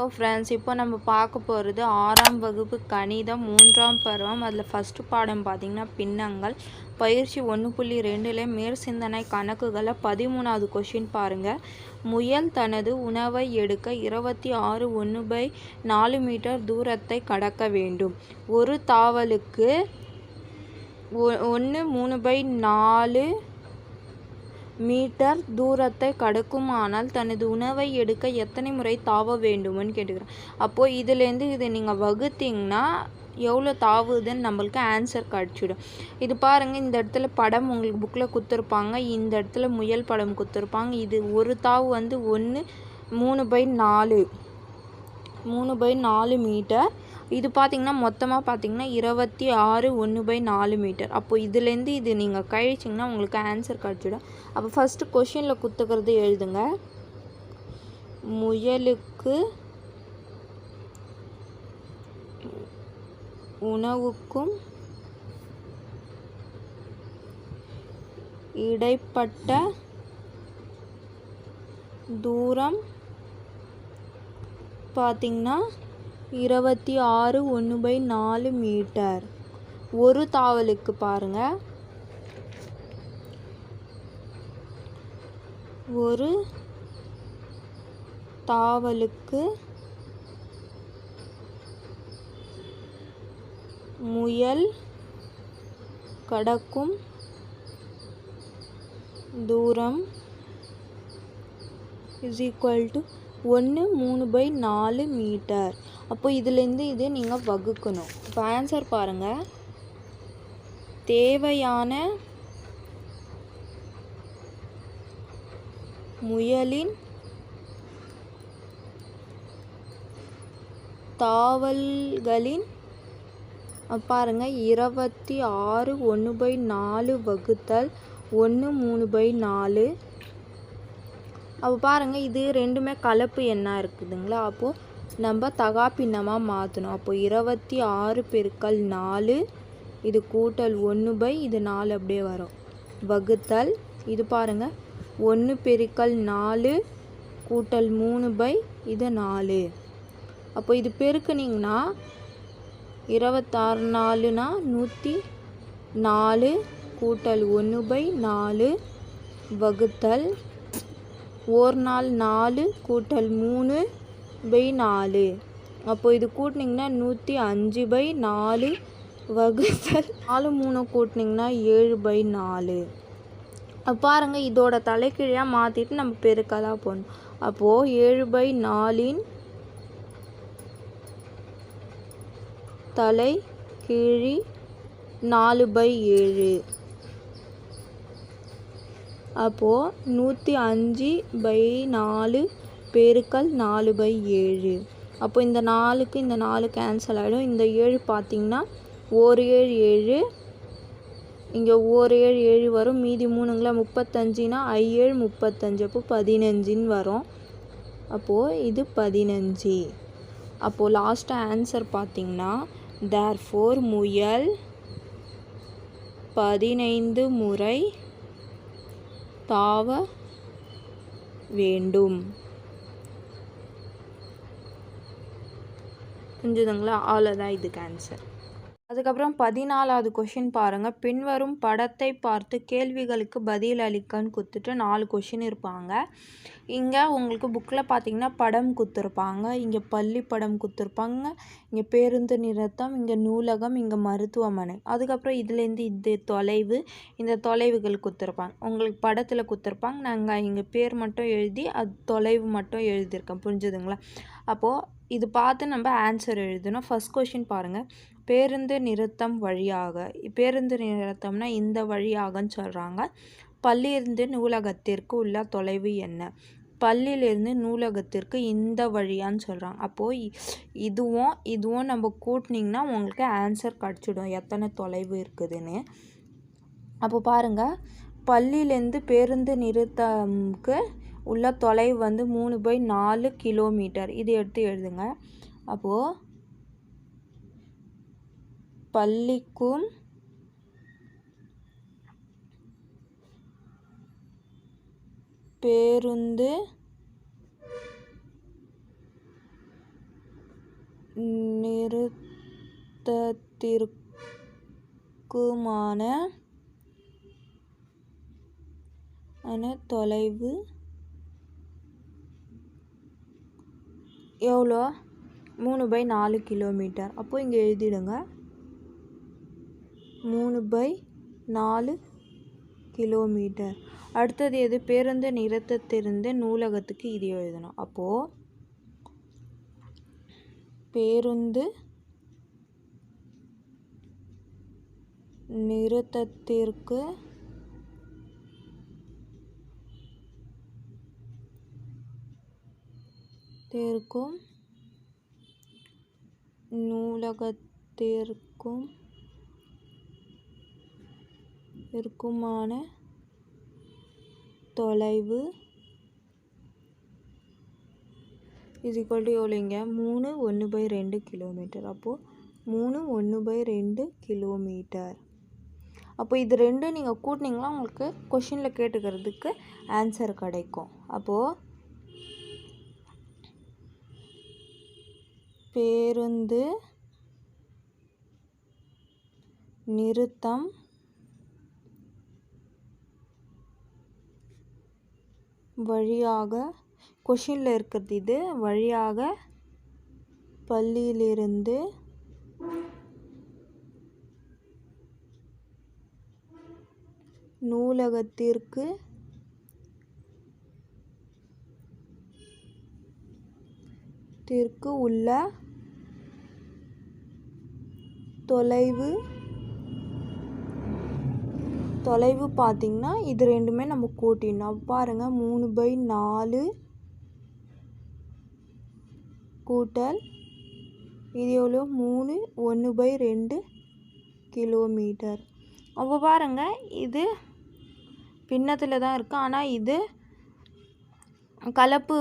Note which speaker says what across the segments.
Speaker 1: So friends இப்போ நம்ம பார்க்க போகிறது ஆறாம் வகுப்பு கணிதம் மூன்றாம் பருவம். அதில் ஃபஸ்ட்டு பாடம் பார்த்திங்கன்னா பின்னங்கள். பயிற்சி ஒன்று புள்ளி ரெண்டில் மேற் சிந்தனை கணக்குகளை பதிமூணாவது கொஷின் பாருங்கள் முயல் தனது உணவை எடுக்க இருபத்தி ஆறு ஒன்று பை நாலு மீட்டர் தூரத்தை கடக்க வேண்டும். ஒரு தாவலுக்கு ஒன்று மூணு பை நாலு மீட்டர் தூரத்தை கடக்குமானால் தனது உணவை எடுக்க எத்தனை முறை தாவ வேண்டும்னு கேட்டுக்கிறேன் அப்போது இதுலேருந்து இது நீங்கள் வகுத்தீங்கன்னா எவ்வளோ தாவுதுன்னு நம்மளுக்கு ஆன்சர் கிடச்சிடும். இது பாருங்கள் இந்த இடத்துல படம் உங்களுக்கு புக்கில் கொடுத்துருப்பாங்க இந்த இடத்துல முயல் படம் கொடுத்துருப்பாங்க. இது ஒரு தாவு வந்து ஒன்று மூணு பை நாலு. மூணு பை நாலு மீட்டர் இது பார்த்திங்கன்னா மொத்தமாக பார்த்திங்கன்னா இருபத்தி ஆறு ஒன்று பை நாலு மீட்டர் அப்போது இதுலேருந்து இது நீங்கள் கழிச்சிங்கன்னா உங்களுக்கு ஆன்சர் கிடச்சிடும். அப்போ ஃபஸ்ட்டு கொஷினில் குத்துக்கிறது எழுதுங்க. முயலுக்கு உணவுக்கும் இடைப்பட்ட தூரம் பார்த்திங்கன்னா இருபத்தி ஆறு ஒன்று பை நாலு மீட்டர். ஒரு தாவலுக்கு பாருங்கள் ஒரு தாவலுக்கு முயல் கடக்கும் தூரம் இஸ் ஈக்குவல் டு ஒன்று மூணு பை நாலு மீட்டர். அப்போ இதுலேருந்து இது நீங்கள் வகுக்கணும். இப்போ ஆன்சர் பாருங்கள் தேவையான முயலின் தாவல்களின் பாருங்கள் இருபத்தி ஆறு ஒன்று பை நாலு வகுத்தல் ஒன்று மூணு பை நாலு. அப்போ பாருங்கள் இது ரெண்டுமே கலப்பு எண்ணாக இருக்குதுங்களா? அப்போது நம்ம தகாப்பின்னமாக மாற்றணும் அப்போ இருபத்தி ஆறு பெருக்கல் நாலு இது கூட்டல் ஒன்று பை இது நாலு அப்படியே வரும். வகுத்தல் இது பாருங்கள் ஒன்று பெருக்கல் நாலு கூட்டல் மூணு பை இது நாலு. அப்போ இது பெருக்குனிங்கன்னா இருபத்தாறு நாலுனா நூற்றி நாலு கூட்டல் ஒன்று பை நாலு. வகுத்தல் ஒரு நாள் நாலு கூட்டல் மூணு பை நாலு. அப்போ இது கூட்டினிங்கன்னா நூற்றி அஞ்சு பை நாலு வகுத்தல் நாலு மூணு கூட்டினிங்கன்னா ஏழு பை நாலு. பாருங்கள் இதோட தலைக்கீழாக மாற்றிட்டு நம்ம பெருக்கலாக போடணும். அப்போது ஏழு பை நாலின் தலை கீழி நாலு பை ஏழு. அப்போது நூற்றி அஞ்சு பை நாலு பெருக்கல் நாலு பை ஏழு. அப்போ இந்த நாலுக்கு இந்த நாலு கேன்சல் ஆகிடும் இந்த ஏழு பார்த்திங்கன்னா ஒரு ஏழு ஏழு. இங்கே ஒரு ஏழு ஏழு வரும். மீதி மூணுங்களா முப்பத்தஞ்சுனா ஐ ஏழு முப்பத்தஞ்சு. அப்போ பதினஞ்சுன்னு வரும். அப்போது இது பதினஞ்சு. அப்போது லாஸ்ட்டாக ஆன்சர் பார்த்திங்கன்னா தேர் ஃபோர் முயல் பதினைந்து முறை தாவ வேண்டும். புரிஞ்சுதுங்களா? அவ்வளோதான் இதுக்கு ஆன்சர் அதுக்கப்புறம் பதினாலாவது கொஷின் பாருங்கள் பின்வரும் படத்தை பார்த்து கேள்விகளுக்கு பதில் அளிக்கன்னு கொடுத்துட்டு நாலு கொஷின் இருப்பாங்க. இங்கே உங்களுக்கு புக்கில் பார்த்தீங்கன்னா படம் கொடுத்துருப்பாங்க இங்கே பள்ளி படம் கொடுத்துருப்பாங்க இங்கே பேருந்து நிறுத்தம் இங்கே நூலகம் இங்கே மருத்துவமனை. அதுக்கப்புறம் இதுலேருந்து இது தொலைவு இந்த தொலைவுகள் கொடுத்துருப்பாங்க உங்களுக்கு படத்தில் கொடுத்துருப்பாங்க நாங்கள் இங்கே பேர் மட்டும் எழுதி அது தொலைவு மட்டும் எழுதியிருக்கேன். புரிஞ்சுதுங்களா? அப்போது இது பார்த்து நம்ம ஆன்சர் எழுதணும். ஃபஸ்ட் கொஷின் பாருங்கள் பேருந்து நிறுத்தம் வழியாக பேருந்து நிறுத்தம்னா இந்த வழியாகன்னு சொல்கிறாங்க பள்ளியிலிருந்து நூலகத்திற்கு உள்ள தொலைவு என்ன? பள்ளியிலேருந்து நூலகத்திற்கு இந்த வழியான்னு சொல்கிறாங்க அப்போது இதுவும் இதுவும் நம்ம கூட்டினிங்கன்னா உங்களுக்கு ஆன்சர் கிடச்சிடும். எத்தனை தொலைவு இருக்குதுன்னு. அப்போ பாருங்கள் பள்ளியிலேருந்து பேருந்து நிறுத்தம்க்கு உள்ள தொலைவு வந்து மூணு பை நாலு கிலோமீட்டர். இது எடுத்து எழுதுங்க. அப்போது பள்ளிக்கும் பேருந்து நிறுத்தத்திற்குமான தொலைவு எவ்வளோ? மூணு பை நாலு கிலோமீட்டர். அப்போது இங்கே எழுதிடுங்க. மூணு பை நாலு கிலோமீட்டர். அடுத்தது எது? பேருந்து நிறுத்தத்திலிருந்து நூலகத்துக்கு இது எழுதணும். அப்போது பேருந்து நிறுத்தத்திற்கு நூலகத்திற்கும் நூலகத்திற்கும் இருக்குமான தொலைவு இது ஈக்குவல் டு எவ்வளோங்க மூணு ஒன்று பை ரெண்டு கிலோமீட்டர் அப்போது மூணு ஒன்று பை ரெண்டு கிலோமீட்டர் அப்போ இது ரெண்டும் நீங்கள் கூட்டினீங்களா உங்களுக்கு கொஷினில் கேட்டுக்கிறதுக்கு ஆன்சர் கிடைக்கும். அப்போது பேருந்து நிறுத்தம் வழியாக கொஷினில் இருக்கிறது இது வழியாக பள்ளியிலிருந்து நூலகத்திற்கு திற்கு உள்ள தொலைவு தொலைவு பார்த்திங்கன்னா இது ரெண்டுமே நம்ம கூட்டிடணும். பாருங்கள் மூணு பை நாலு கூட்டல் இது எவ்வளோ மூணு ஒன்று பை ரெண்டு கிலோமீட்டர். அப்போ பாருங்கள் இது பின்னத்தில் தான் இருக்குது ஆனால் இது கலப்பு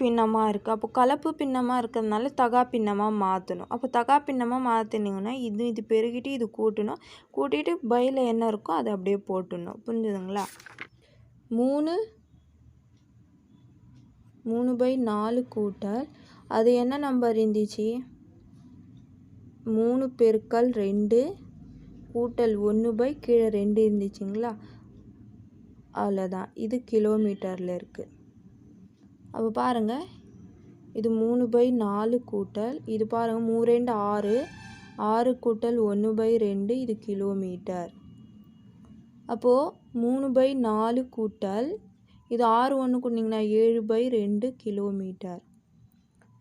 Speaker 1: பின்னமாக இருக்குது அப்போ கலப்பு பின்னமாக இருக்கிறதுனால தகா பின்னமாக மாற்றணும் அப்போ தகா பின்னமாக மாற்றினீங்கன்னா இது இது பெருகிட்டு இது கூட்டணும். கூட்டிட்டு பையில் என்ன இருக்கோ அதை அப்படியே போட்டுடணும். புரிஞ்சுதுங்களா? மூணு மூணு பை நாலு கூட்டல். அது என்ன நம்பர் இருந்துச்சு? மூணு பெருக்கல் ரெண்டு கூட்டல் ஒன்று பை கீழே ரெண்டு இருந்துச்சுங்களா? அவ்வளோதான் இது கிலோமீட்டரில் இருக்குது அப்போ பாருங்கள் இது மூணு பை நாலு கூட்டல். இது பாருங்கள் மூணு ரெண்டு ஆறு. ஆறு கூட்டல் ஒன்று பை ரெண்டு இது கிலோமீட்டர். அப்போது மூணு பை நாலு கூட்டல். இது ஆறு ஒன்று கூட்டிங்கன்னா ஏழு பை ரெண்டு கிலோமீட்டர்.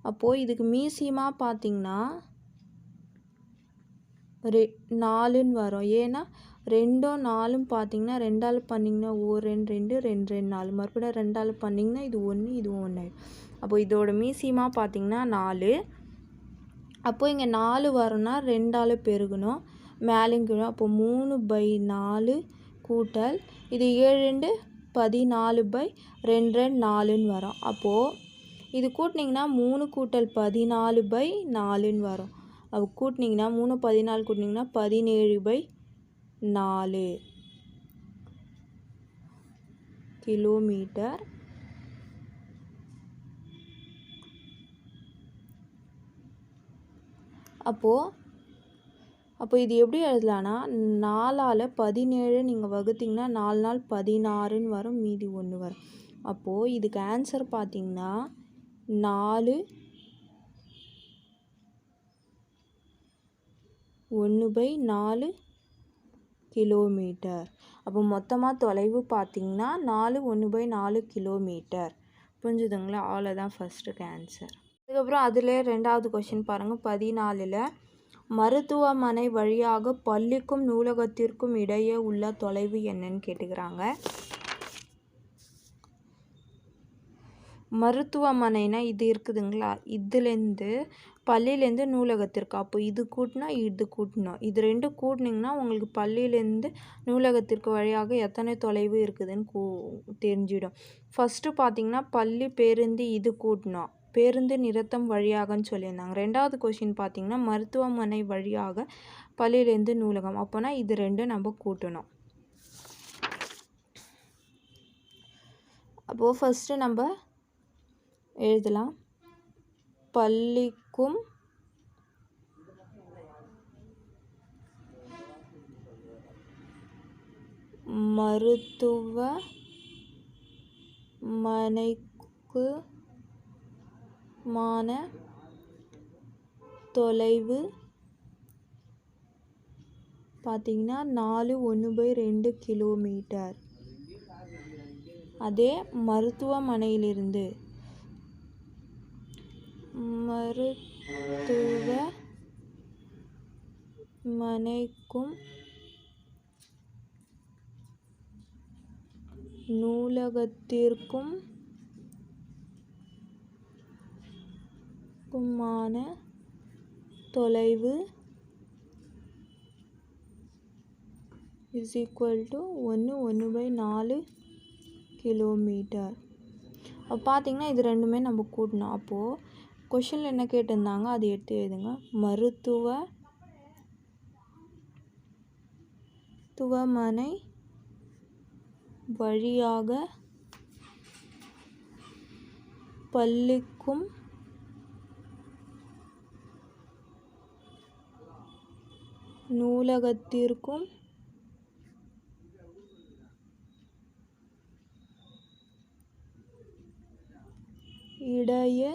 Speaker 1: அப்போது இதுக்கு மீசியமாக பார்த்தீங்கன்னா ரெ நாலுன்னு வரும். ஏன்னா ரெண்டும் நாலும் பார்த்தீங்கன்னா ரெண்டால் பண்ணிங்கன்னா ஓ ரெண்டு ரெண்டு ரெண்டு ரெண்டு நாலு. மறுபடியும் ரெண்டால் பண்ணிங்கன்னா இது ஒன்று இது ஒன்று. ஆகிடும் அப்போ இதோட மீசியமாக பார்த்தீங்கன்னா நாலு. அப்போ இங்கே நாலு வரும்னா ரெண்டால் பெருகணும் மேலேயும் அப்போ மூணு பை நாலு கூட்டல் இது ஏழு ரெண்டு பதினாலு பை ரெண்டு ரெண்டு நாலுன்னு வரும். அப்போது இது கூட்டினீங்கன்னா மூணு கூட்டல் பதினாலு பை நாலுன்னு வரும். அப்போ கூட்டினீங்கன்னா மூணு பதினாலு கூட்டினீங்கன்னா பதினேழு பை நாலு கிலோமீட்டர். அப்போது அப்போ இது எப்படி எழுதலான்னா நாலால் பதினேழு நீங்கள் வகுத்திங்கன்னா நாலு நாள் பதினாறுன்னு வரும் மீதி ஒன்று வரும். அப்போது இதுக்கு ஆன்சர் பார்த்திங்கன்னா நாலு ஒன்று பை நாலு கிலோமீட்டர். அப்போ மொத்தமாக தொலைவு பார்த்திங்கன்னா நாலு ஒன்று பை நாலு கிலோமீட்டர். புரிஞ்சுதுங்களா? அவ்வளோதான் ஃபஸ்ட்டுக்கு ஆன்சர் அதுக்கப்புறம் அதிலே ரெண்டாவது கொஷின் பாருங்கள் பதினாலில் மருத்துவமனை வழியாக பள்ளிக்கும் நூலகத்திற்கும் இடையே உள்ள தொலைவு என்னன்னு கேட்டுக்கிறாங்க. மருத்துவமனைனா இது இருக்குதுங்களா? இதுலேருந்து பள்ளியிலேருந்து நூலகத்திற்கு. அப்போ இது கூட்டினா இது கூட்டணும் இது ரெண்டும் கூட்டினிங்கன்னா உங்களுக்கு பள்ளியிலேருந்து நூலகத்திற்கு வழியாக எத்தனை தொலைவு இருக்குதுன்னு கூ தெரிஞ்சிடும். ஃபஸ்ட்டு பார்த்தீங்கன்னா பள்ளி பேருந்து இது கூட்டணும் பேருந்து நிறுத்தம் வழியாகன்னு சொல்லியிருந்தாங்க. ரெண்டாவது கொஷின் பார்த்திங்கன்னா மருத்துவமனை வழியாக பள்ளியிலேருந்து நூலகம். அப்போனா இது ரெண்டும் நம்ம கூட்டணும். அப்போது ஃபஸ்ட்டு நம்ம எழுதலாம். பள்ளி கும் மருத்துவ மனைக்கு மான தொலைவு பார்த்தீங்கன்னா நாலு ஒன்று பை ரெண்டு கிலோமீட்டர். அதே மருத்துவமனையிலிருந்து மருத்துவ மனைக்கும் நூலகத்திற்கும் மான தொலைவு இஸ் ஈக்குவல் டு ஒன்று ஒன்று பை நாலு கிலோமீட்டர் அப்போ பார்த்தீங்கன்னா இது ரெண்டுமே நம்ம கூட்டணும். அப்போது கொஷினில் என்ன கேட்டிருந்தாங்க? அதை எடுத்து எழுதுங்க. மருத்துவ துவமனை வழியாக பள்ளிக்கும் நூலகத்திற்கும் இடையே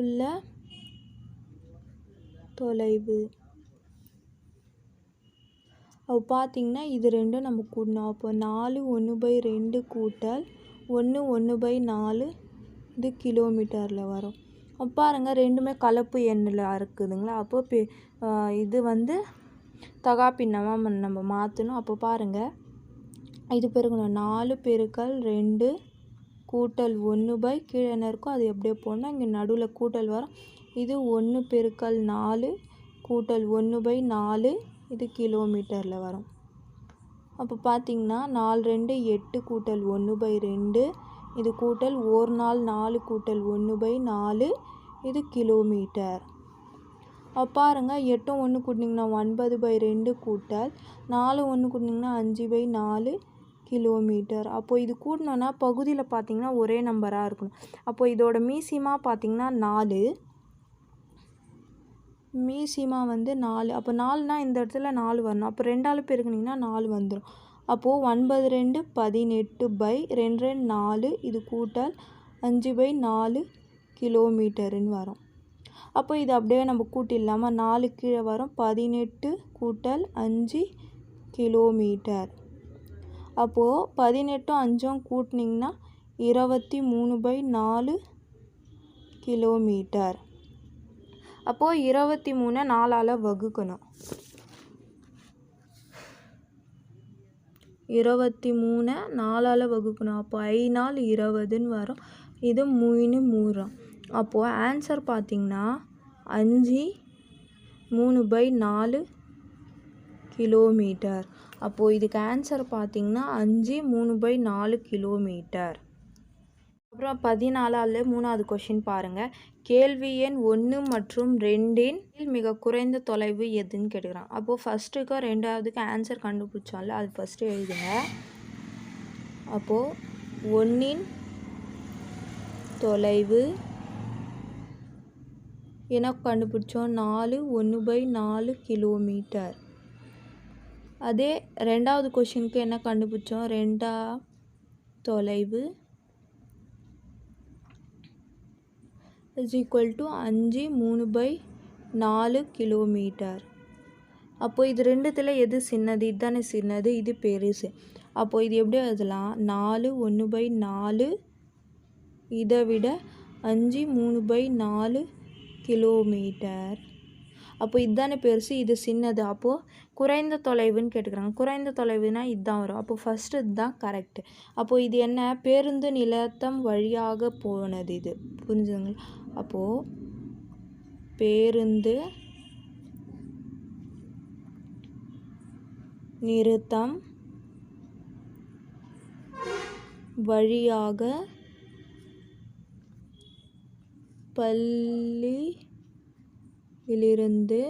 Speaker 1: உள்ள தொலைவு. அப்போ பார்த்தீங்கன்னா இது ரெண்டும் நம்ம கூட்டணும் அப்போ நாலு ஒன்று பை ரெண்டு கூட்டல் ஒன்று ஒன்று பை நாலு இது கிலோமீட்டரில் வரும். அப்போ பாருங்கள் ரெண்டுமே கலப்பு எண்ணில் இருக்குதுங்களா? அப்போ பெ இது வந்து தகாப்பின்னமாக நம்ம மாற்றணும் அப்போ பாருங்கள் இது பெருக்கணும் நாலு பெருக்கல் ரெண்டு கூட்டல் ஒன்று பை கீழே என்ன இருக்கோ அது எப்படியே போடணும். இங்கே நடுவில் கூட்டல் வரும். இது ஒன்று பெருக்கல் நாலு கூட்டல் ஒன்று பை நாலு இது கிலோமீட்டரில் வரும். அப்போ பார்த்தீங்கன்னா நாலு ரெண்டு எட்டு கூட்டல் ஒன்று பை ரெண்டு இது கூட்டல் ஒரு நாள் நாலு கூட்டல் ஒன்று பை நாலு இது கிலோமீட்டர். பாருங்கள் எட்டும் ஒன்று கூட்டினீங்கன்னா ஒன்பது பை ரெண்டு கூட்டல் நாலு ஒன்று கூட்டினீங்கன்னா அஞ்சு பை நாலு கிலோமீட்டர் அப்போது இது கூட்டினோன்னா பகுதியில் பார்த்தீங்கன்னா ஒரே நம்பராக இருக்கணும். அப்போது இதோட மீசிமா பார்த்தீங்கன்னா நாலு. மீசிமா வந்து நாலு. அப்போ நாலுனால் இந்த இடத்துல நாலு வரணும். அப்போ ரெண்டால் பெருக்குனிங்கன்னா நாலு வந்துடும் அப்போது ஒன்பது ரெண்டு பதினெட்டு பை ரெண்டு ரெண்டு நாலு. இது கூட்டல் அஞ்சு பை நாலு கிலோமீட்டருன்னு வரும். அப்போ இது அப்படியே நம்ம கூட்டிடலாமா? நாலு கீழே வரும். பதினெட்டு கூட்டல் அஞ்சு கிலோமீட்டர் அப்போது பதினெட்டும் அஞ்சும் கூட்டினிங்கன்னா இருபத்தி மூணு பை நாலு கிலோமீட்டர். அப்போது இருபத்தி மூணை நாலால் வகுக்கணும். இருபத்தி மூணை நாலால் வகுக்கணும். அப்போ ஐ நாள் இருபதுன்னு வரும். இது மூணு மூறம் அப்போது ஆன்சர் பார்த்திங்கன்னா அஞ்சு மூணு பை நாலு கிலோமீட்டர். அப்போது இதுக்கு ஆன்சர் பார்த்திங்கன்னா அஞ்சு மூணு பை நாலு கிலோமீட்டர் அப்புறம் பதினாலாவில் மூணாவது கொஷின் பாருங்கள் கேள்வி எண் ஒன்று மற்றும் ரெண்டின் மிக குறைந்த தொலைவு எதுன்னு கேட்டுக்கிறான். அப்போது ஃபஸ்ட்டுக்கும் ரெண்டாவதுக்கு ஆன்சர் கண்டுபிடிச்சோம்ல அது ஃபஸ்ட்டு எழுதுங்க. அப்போது ஒன்றின் தொலைவு என்ன கண்டுபிடிச்சோம். நாலு ஒன்று பை நாலு கிலோமீட்டர் அதே ரெண்டாவது கொஷினுக்கு என்ன கண்டுபிடிச்சோம்? ரெண்டா தொலைவு இஸ் ஈக்குவல் டு அஞ்சு மூணு பை நாலு கிலோமீட்டர். அப்போது இது ரெண்டுத்தில் எது சின்னது? இதுதானே சின்னது இது பெருசு. அப்போது இது எப்படி எழுதலாம்? நாலு ஒன்று பை நாலு இதை விட அஞ்சு மூணு பை நாலு கிலோமீட்டர். அப்போ இதுதானே பெருசு இது சின்னது. அப்போது குறைந்த தொலைவுன்னு கேட்டுக்கிறாங்க. குறைந்த தொலைவுனா இதுதான் வரும். அப்போது ஃபஸ்ட்டு இதுதான் கரெக்டு அப்போது இது என்ன? பேருந்து நிலத்தம் வழியாக போனது இது. புரிஞ்சுதுங்களா? அப்போது பேருந்து நிறுத்தம் வழியாக பள்ளி இலிருந்து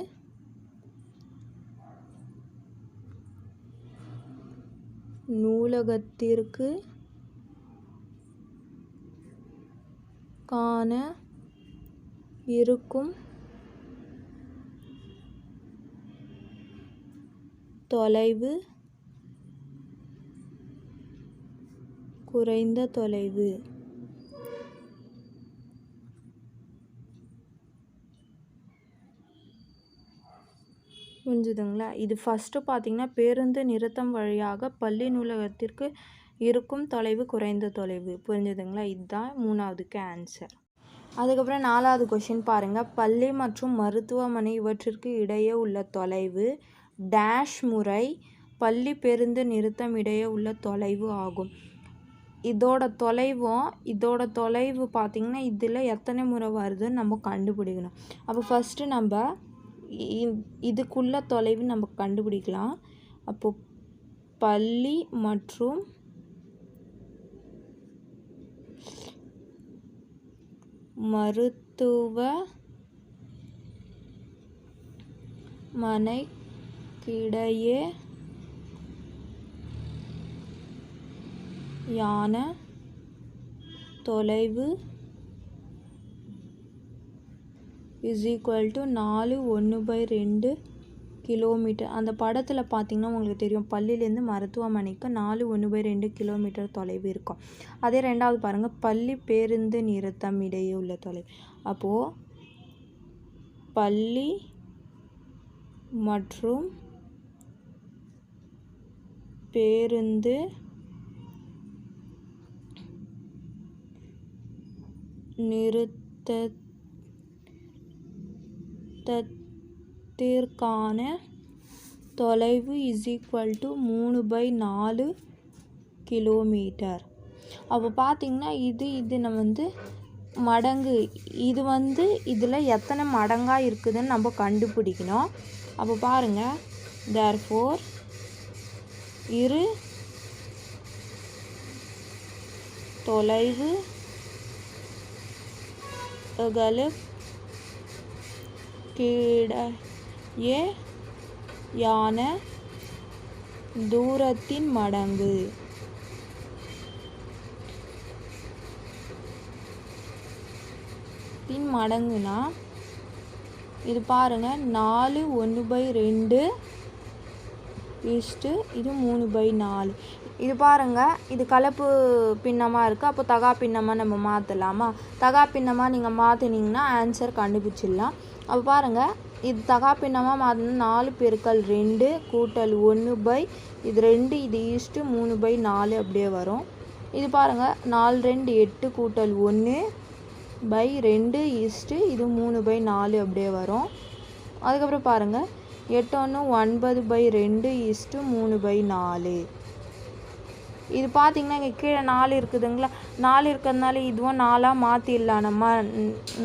Speaker 1: நூலகத்திற்கு காண இருக்கும் தொலைவு குறைந்த தொலைவு. புரிஞ்சுதுங்களா? இது ஃபஸ்ட்டு பார்த்திங்கன்னா பேருந்து நிறுத்தம் வழியாக பள்ளி நூலகத்திற்கு இருக்கும் தொலைவு குறைந்த தொலைவு. புரிஞ்சுதுங்களா? இதுதான் மூணாவதுக்கு ஆன்சர் அதுக்கப்புறம் நாலாவது கொஷின் பாருங்கள் பள்ளி மற்றும் மருத்துவமனை இவற்றிற்கு இடையே உள்ள தொலைவு டேஷ் முறை பள்ளி பேருந்து நிறுத்தம் இடையே உள்ள தொலைவு ஆகும். இதோட தொலைவும் இதோட தொலைவு பார்த்திங்கன்னா இதில் எத்தனை முறை வருதுன்னு நம்ம கண்டுபிடிக்கணும். அப்போ ஃபஸ்ட்டு நம்ம இதுக்குள்ள தொலைவு நம்ம கண்டுபிடிக்கலாம். அப்போ பள்ளி மற்றும் மருத்துவ மனைக்கிடையே யான தொலைவு இஸ் ஈக்குவல் டு நாலு ஒன்று பை ரெண்டு கிலோமீட்டர் அந்த படத்தில் பார்த்திங்கன்னா உங்களுக்கு தெரியும் பள்ளியிலேருந்து மருத்துவமனைக்கு நாலு ஒன்று பை ரெண்டு கிலோமீட்டர் தொலைவு இருக்கும். அதே ரெண்டாவது பாருங்கள் பள்ளி பேருந்து நிறுத்தம் இடையே உள்ள தொலைவு. அப்போது பள்ளி மற்றும் பேருந்து நிறுத்த நிறுத்தத்திற்கான தொலைவு இஸ் ஈக்குவல் டு மூணு பை நாலு கிலோமீட்டர் அப்போ பார்த்தீங்கன்னா இது இது நம்ம வந்து மடங்கு இது வந்து இதில் எத்தனை மடங்காக இருக்குதுன்னு நம்ம கண்டுபிடிக்கணும். அப்போ பாருங்கள் தேர் ஃபோர் இரு தொலைவு களுக்கிடையே யான தூரத்தின் மடங்கு. பின் மடங்குனா இது பாருங்க நாலு ஒன்று பை ரெண்டு இஷ்டு இது மூணு பை நாலு. இது பாருங்கள் இது கலப்பு பின்னமாக இருக்குது அப்போ தகா பின்னமாக நம்ம மாற்றலாமா தகா பின்னமாக நீங்கள் மாற்றினீங்கன்னா ஆன்சர் கண்டுபிடிச்சிடலாம். அப்போ பாருங்கள் இது தகா பின்னமாக மாற்றணும் நாலு பெருக்கல் ரெண்டு கூட்டல் ஒன்று பை இது ரெண்டு இது ஈஸ்ட்டு மூணு பை நாலு அப்படியே வரும். இது பாருங்கள் நாலு ரெண்டு எட்டு கூட்டல் ஒன்று பை ரெண்டு ஈஸ்ட்டு இது மூணு பை நாலு அப்படியே வரும். அதுக்கப்புறம் பாருங்கள் எட்டு ஒன்று ஒன்பது பை ரெண்டு ஈஸ்ட்டு மூணு பை நாலு. இது பார்த்தீங்கன்னா இங்கே கீழே நாலு இருக்குதுங்களா? நாலு இருக்கிறதுனால இதுவும் நாலாக மாற்றிடலாம் நம்ம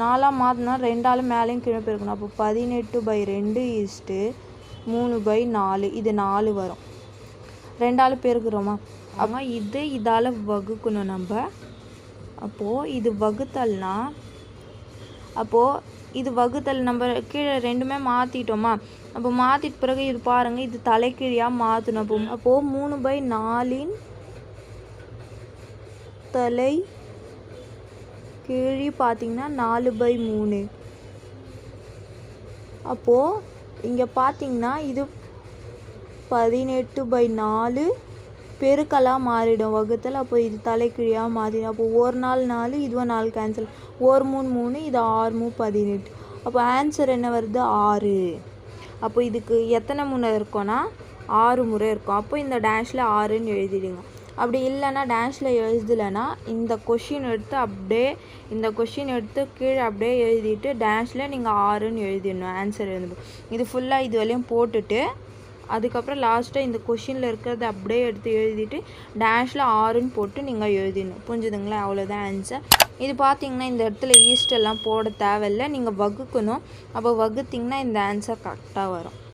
Speaker 1: நாலாக மாற்றினா ரெண்டாலும் மேலேயும் கீழே போயிருக்கணும். அப்போ பதினெட்டு பை ரெண்டு ஈஸ்ட்டு மூணு பை நாலு. இது நாலு வரும். ரெண்டாலும் பெருக்குறோமா? ஆமாம் இது இதால் வகுக்கணும் நம்ம. அப்போது இது வகுத்தல்னா அப்போது இது வகுத்தல் நம்ம கீழே ரெண்டுமே மாற்றிட்டோமா அப்போ மாற்றிட்ட பிறகு இது பாருங்கள் இது தலைக்கீழியாக மாற்றணும் அப்போ அப்போது மூணு பை நாலின் தலை கீழி பார்த்தீங்கன்னா நாலு பை மூணு. அப்போது இங்கே பார்த்தீங்கன்னா இது பதினெட்டு பை நாலு. பெருக்கலாக மாறிடும் வகுத்தல். அப்போ இது தலைக்கீழியாக மாறிடும். அப்போ ஒரு நாள் நாலு இதுவும் நாலு கேன்சல் ஒரு மூணு மூணு இது ஆறு மூணு பதினெட்டு. அப்போ ஆன்சர் என்ன வருது? ஆறு. அப்போ இதுக்கு எத்தனை முறை இருக்கோன்னா ஆறு முறை இருக்கும். அப்போ இந்த டேஷில் ஆறுன்னு எழுதிடுங்க. அப்படி இல்லைன்னா டான்ஸில் எழுதலைன்னா இந்த கொஷின் எடுத்து அப்படியே இந்த கொஷின் எடுத்து கீழே அப்படியே எழுதிட்டு டான்ஸில் நீங்கள் ஆறுன்னு எழுதிடணும் ஆன்சர் எழுதணும் இது ஃபுல்லாக இது வரையும் போட்டுட்டு அதுக்கப்புறம் லாஸ்ட்டாக இந்த கொஷினில் இருக்கிறத அப்படியே எடுத்து எழுதிட்டு டேஷில் ஆறுன்னு போட்டு நீங்கள் எழுதிடணும். புரிஞ்சுதுங்களா? அவ்வளோதான் ஆன்சர் இது பார்த்தீங்கன்னா இந்த இடத்துல ஈஸ்ட் எல்லாம் போட தேவையில்ல. நீங்கள் வகுக்கணும். அப்போ வகுத்திங்கன்னா இந்த ஆன்சர் கரெக்டாக வரும்.